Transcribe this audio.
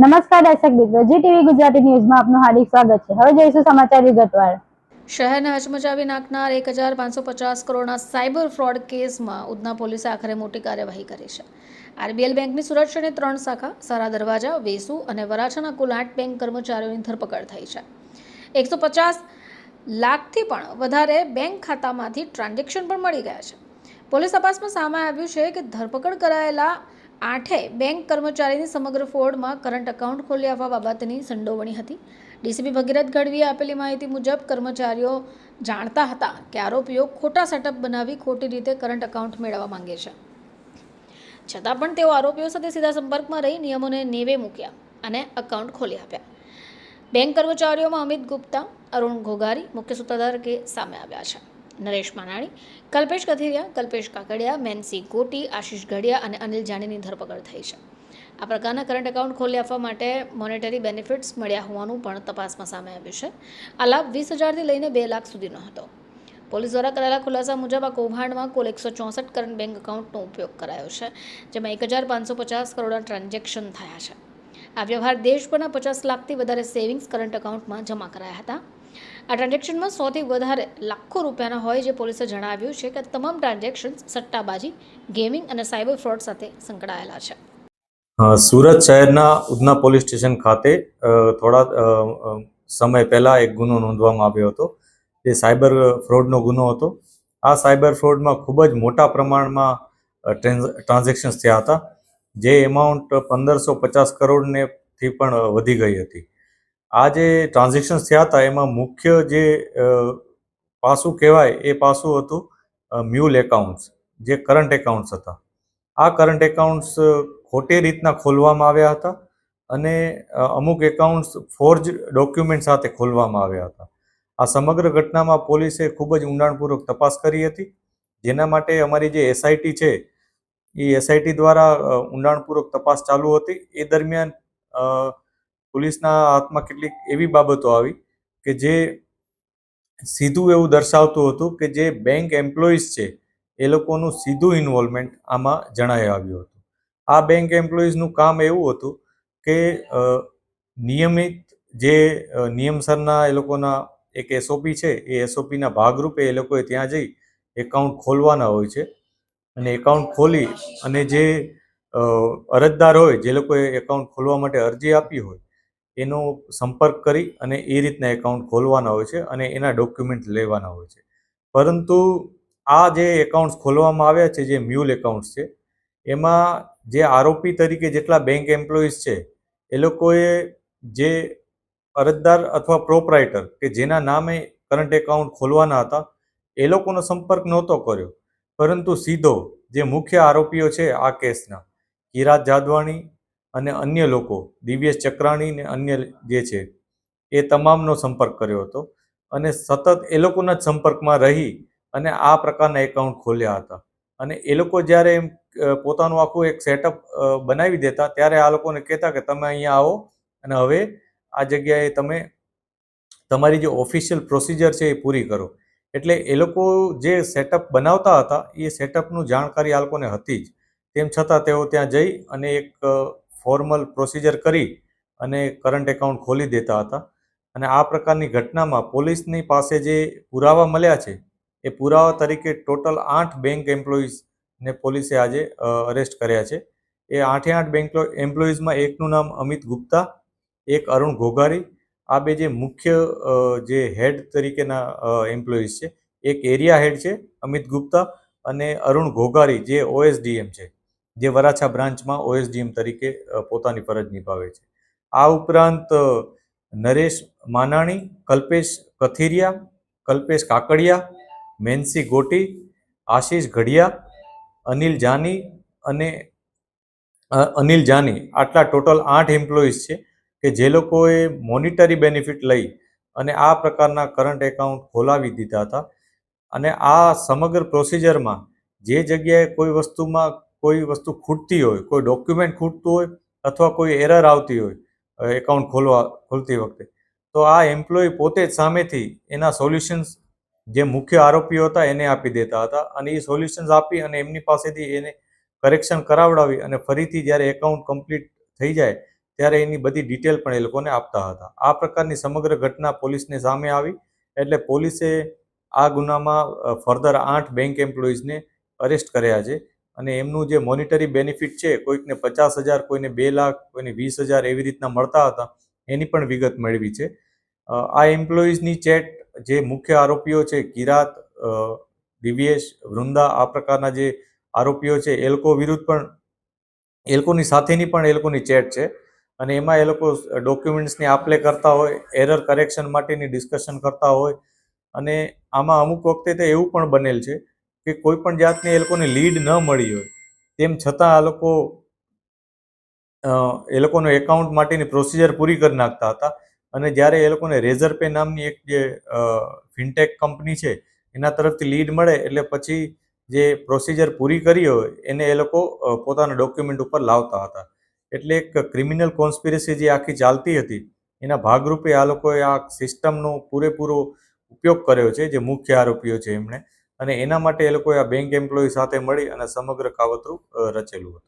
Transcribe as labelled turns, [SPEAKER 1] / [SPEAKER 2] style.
[SPEAKER 1] નમસ્કાર દર્શક મિત્રો, જી ટીવી ગુજરાતી ન્યૂઝમાં આપનું હાર્દિક સ્વાગત છે. હવે જોઈશું સમાચાર વિગતવાર.
[SPEAKER 2] શહેરને હચમચાવી નાખનાર એક હજાર પાંચસો પચાસ કરોડના સાયબર ફ્રોડ કેસમાં ઉધના પોલીસે આખરે મોટી કાર્યવાહી કરી છે. આરબીએલ બેંકની શહેરની ત્રણ શાખા, સારા દરવાજા, વેસુ અને વરાછાના કુલ આઠ બેંક કર્મચારીઓની ધરપકડ થઈ છે. એકસો પચાસ લાખથી પણ વધારે બેંક ખાતામાંથી ટ્રાન્ઝેક્શન પણ મળી ગયા છે. પોલીસ તપાસમાં સામે આવ્યું છે કે ધરપકડ કરાયેલા આઠે બેંક કર્મચારીની સમગ્ર ફોર્ડમાં કરંટ એકાઉન્ટ ખોલી આવવા બાબતની સંડોવણી હતી. ડીસીપી ભગીરથ ગઢવીએ આપેલી માહિતી મુજબ કર્મચારીઓ જાણતા હતા કે આરોપીઓ ખોટા સેટઅપ બનાવી ખોટી રીતે કરંટ એકાઉન્ટ મેળવવા માંગે છે. છતાં પણ તેઓ આરોપીઓ સાથે સીધા સંપર્કમાં રહી નિયમોને નેવે મૂક્યા અને એકાઉન્ટ ખોલી આપ્યા. બેંક કર્મચારીઓમાં અમિત ગુપ્તા, અરુણ ઘોઘારી, મુખ્ય સૂત્રધાર કે સામે આવ્યા છે. નરેશ માનાણી, કલ્પેશ કથિરિયા, કલ્પેશ કાકડિયા, મેનસી ગોટી, આશીષ ઘડિયા અને અનિલ જાનીની ધરપકડ થઈ છે. આ પ્રકારના કરંટ એકાઉન્ટ ખોલી આપવા માટે મોનેટરી બેનિફિટ્સ મળ્યા હોવાનું પણ તપાસમાં સામે આવ્યું છે. આ લાભ વીસ હજારથી લઈને બે લાખ સુધીનો હતો. પોલીસ દ્વારા કરાયેલા ખુલાસા મુજબ આ કૌભાંડમાં કુલ એકસો ચોસઠ કરંટ બેંક એકાઉન્ટનો ઉપયોગ કરાયો છે, જેમાં એક હજાર પાંચસો પચાસ કરોડના ટ્રાન્ઝેક્શન થયા છે. આ વ્યવહાર દેશભરના પચાસ લાખથી વધારે સેવિંગ્સ કરંટ એકાઉન્ટમાં જમા કરાયા હતા. આ ટ્રાન્ઝેક્શનમાં સૌથી વધારે લાખો રૂપિયાના હોય જે પોલીસે જણાવ્યું છે કે તમામ ટ્રાન્ઝેક્શન સટ્ટાબાજી, ગેમિંગ અને સાયબર ફ્રોડ સાથે સંકળાયેલા છે.
[SPEAKER 3] સુરત શહેરના ઉધના પોલીસ સ્ટેશન ખાતે થોડા સમય પહેલા એક ગુનો નોંધવામાં આવ્યો હતો. જે સાયબર ફ્રોડનો ગુનો હતો. આ સાયબર ફ્રોડમાં ખૂબ જ મોટા પ્રમાણમાં ટ્રાન્ઝેક્શન્સ થયા હતા, જે એમાઉન્ટ પંદરસો પચાસ કરોડને થી પણ વધી ગઈ હતી. આ જે ટ્રાન્ઝેક્શન્સ થયા હતા, એમાં મુખ્ય જે પાસું કહેવાય એ પાસું હતું મ્યુલ એકાઉન્ટ્સ જે કરંટ એકાઉન્ટ્સ હતા. આ કરંટ એકાઉન્ટ્સ ખોટી રીતના ખોલવામાં આવ્યા હતા અને અમુક એકાઉન્ટ્સ ફોર્જ ડોક્યુમેન્ટ સાથે ખોલવામાં આવ્યા હતા. આ સમગ્ર ઘટનામાં પોલીસે ખૂબ જ ઊંડાણપૂર્વક તપાસ કરી હતી, જેના માટે અમારી જે એસઆઈટી છે, એ એસઆઈટી દ્વારા ઊંડાણપૂર્વક તપાસ ચાલુ હતી. એ દરમિયાન પોલીસના હાથમાં કેટલીક એવી બાબતો આવી કે જે સીધું એવું દર્શાવતું હતું કે જે બેંક એમ્પ્લોઈઝ છે, એ લોકોનું સીધું ઇન્વોલ્વમેન્ટ આમાં જણાઈ આવ્યું હતું. આ બેંક એમ્પ્લોઈઝનું કામ એવું હતું કે નિયમિત જે નિયમસરના એ લોકોના એક એસઓપી છે, એ એસઓપીના ભાગરૂપે એ લોકોએ ત્યાં જઈ એકાઉન્ટ ખોલવાના હોય છે. અને એકાઉન્ટ ખોલી અને જે અરજદાર હોય, જે લોકોએ એકાઉન્ટ ખોલવા માટે અરજી આપી હોય એનો સંપર્ક કરી અને એ રીતના એકાઉન્ટ ખોલવાના હોય છે અને એના ડોક્યુમેન્ટ લેવાના હોય છે. પરંતુ આ જે એકાઉન્ટ્સ ખોલવામાં આવ્યા છે, જે મ્યુલ એકાઉન્ટ્સ છે, એમાં જે આરોપી તરીકે જેટલા બેંક એમ્પ્લોઈઝ છે, એ લોકોએ જે અરજદાર અથવા પ્રોપરાઇટર કે જેના નામે કરંટ એકાઉન્ટ ખોલવાના હતા, એ લોકોનો સંપર્ક નહોતો કર્યો. પરંતુ સીધો જે મુખ્ય આરોપીઓ છે આ કેસના કિરાત જાદવાણી અને અન્ય લોકો, દિવ્યેશ ચક્રાણી ને અન્ય જે છે, એ તમામનો સંપર્ક કર્યો હતો. અને સતત એ લોકોના જ સંપર્કમાં રહી અને આ પ્રકારના એકાઉન્ટ ખોલ્યા હતા. અને એ લોકો જ્યારે એમ પોતાનું આખું એક સેટઅપ બનાવી દેતા, ત્યારે આ લોકોને કહેતા કે તમે અહીંયા આવો અને હવે આ જગ્યાએ તમે તમારી જે ઓફિશિયલ પ્રોસિજર છે એ પૂરી કરો. એટલે એ લોકો જે સેટઅપ બનાવતા હતા, એ સેટઅપનું જાણકારી આ લોકોને હતી જ. તેમ છતાં તેઓ ત્યાં જઈ અને એક ફોર્મલ પ્રોસિજર કરી અને કરંટ એકાઉન્ટ ખોલી દેતા હતા. અને આ પ્રકારની ઘટનામાં પોલીસની પાસે જે પુરાવા મળ્યા છે, એ પુરાવા તરીકે ટોટલ આઠ બેંક એમ્પ્લોઈઝને પોલીસે આજે અરેસ્ટ કર્યા છે. એ આઠે આઠ બેંક એમ્પ્લોઈઝમાં એકનું નામ અમિત ગુપ્તા, એક અરુણ ઘોઘારી, આ બે જે મુખ્ય જે હેડ તરીકેના એમ્પ્લોઈઝ છે, એક એરિયા હેડ છે અમિત ગુપ્તા અને અરુણ ઘોઘારી જે ઓએસડીએમ છે. જે વરાછા બ્રાન્ચમાં ઓએસડીએમ તરીકે પોતાની ફરજ નિભાવે છે. આ ઉપરાંત નરેશ માનાણી, કલ્પેશ કથિરિયા, કલ્પેશ કાકડિયા, મેન્સી ગોટી, આશીષ ઘડિયા, અનિલ જાની અને અનિલ જાની. આટલા ટોટલ આઠ એમ્પ્લોઈઝ છે કે જે લોકોએ મોનિટરી બેનિફિટ લઈ અને આ પ્રકારના કરંટ એકાઉન્ટ ખોલાવી દીધા હતા. અને આ સમગ્ર પ્રોસિજરમાં જે જગ્યાએ કોઈ વસ્તુમાં કોઈ વસ્તુ ખૂટતી હોય, કોઈ ડોક્યુમેન્ટ ખૂટતું હોય અથવા કોઈ એરર આવતી હોય એકાઉન્ટ ખોલવા, ખોલતી વખતે, તો આ એમ્પ્લોય પોતે જ સામેથી એના સોલ્યુશન્સ જે મુખ્ય આરોપીઓ હતા એને આપી દેતા હતા અને એ સોલ્યુશન્સ આપી અને એમની પાસેથી એને કરેક્શન કરાવડાવી અને ફરીથી જ્યારે એકાઉન્ટ કમ્પ્લીટ થઈ જાય ત્યારે એની બધી ડિટેલ પણ એ લોકોને આપતા હતા. આ પ્રકારની સમગ્ર ઘટના પોલીસને સામે આવી એટલે પોલીસે આ ગુનામાં ફર્ધર આઠ બેંક એમ્પ્લોઈઝને અરેસ્ટ કર્યા છે. અને એમનું જે મોનિટરી બેનિફિટ છે, કોઈકને પચાસ હજાર, કોઈને બે લાખ, કોઈને વીસ હજાર એવી રીતના મળતા હતા, એની પણ વિગત મેળવી છે. આ એમ્પ્લોઈઝની ચેટ જે મુખ્ય આરોપીઓ છે, કિરાત દિવ્યેશ, વૃંદા, આ પ્રકારના જે આરોપીઓ છે, એ લોકો વિરુદ્ધ પણ, એ લોકોની સાથેની પણ એ લોકોની ચેટ છે. અને એમાં એ લોકો ડોક્યુમેન્ટ્સની આપલે કરતા હોય એરર કરેક્શન માટેની ડિસ્કશન કરતા હોય. અને આમાં અમુક વખતે તો એવું પણ બનેલ છે કે કોઈ પણ જાતની એ લોકોને લીડ ન મળી હોય, તેમ છતાં આ લોકો એ લોકોનો એકાઉન્ટ માટેની પ્રોસિજર પૂરી કરી નાખતા હતા. અને જ્યારે એ લોકોને રેઝર પે નામની એક જે ફિનટેક કંપની છે, એના તરફથી લીડ મળે એટલે પછી જે પ્રોસિજર પૂરી કરી હોય, એને એ લોકો પોતાના ડોક્યુમેન્ટ ઉપર લાવતા હતા. એટલે એક ક્રિમિનલ કોન્સ્પિરસી જે આખી ચાલતી હતી, એના ભાગરૂપે આ લોકોએ આ સિસ્ટમનો પૂરેપૂરો ઉપયોગ કર્યો છે, જે મુખ્ય આરોપીઓ છે એમણે. અને એના માટે એ લોકોએ આ બેંક એમ્પ્લોયી સાથે મળી અને સમગ્ર કાવતરું રચેલું હતું.